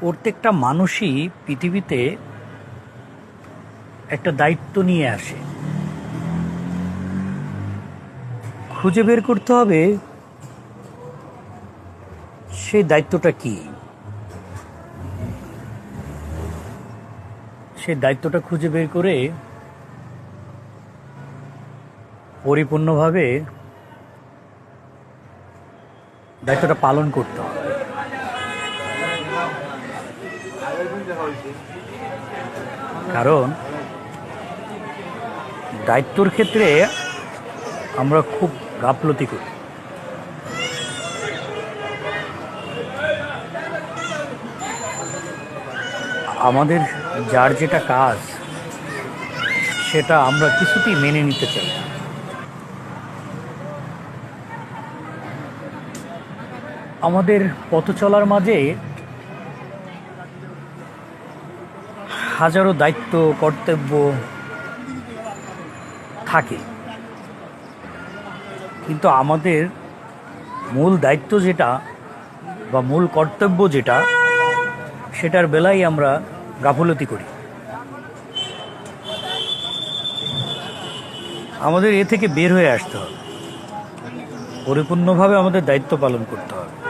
প্রত্যেকটা মানুষই পৃথিবীতে একটা দায়িত্ব নিয়ে আসে। খুঁজে বের করতে হবে সেই দায়িত্বটা কি? সেই দায়িত্বটা খুঁজে বের করে পরিপূর্ণভাবে দায়িত্বটা পালন করতে হবে। কারণ দায়িত্বর ক্ষেত্রে আমরা খুব গাফলতি করি। আমাদের যার যেটা কাজ, সেটা আমরা কিছুতেই মেনে নিতে চাই না। আমাদের পথ চলার মাঝে হাজারো দায়িত্ব, কর্তব্য থাকে। কিন্তু আমাদের মূল দায়িত্ব যেটা বা মূল কর্তব্য যেটা, সেটার বেলায় আমরা গাফলতি করি। আমাদের এ থেকে বের হয়ে আসতে হবে। পরিপূর্ণভাবে আমাদের দায়িত্ব পালন করতে হবে।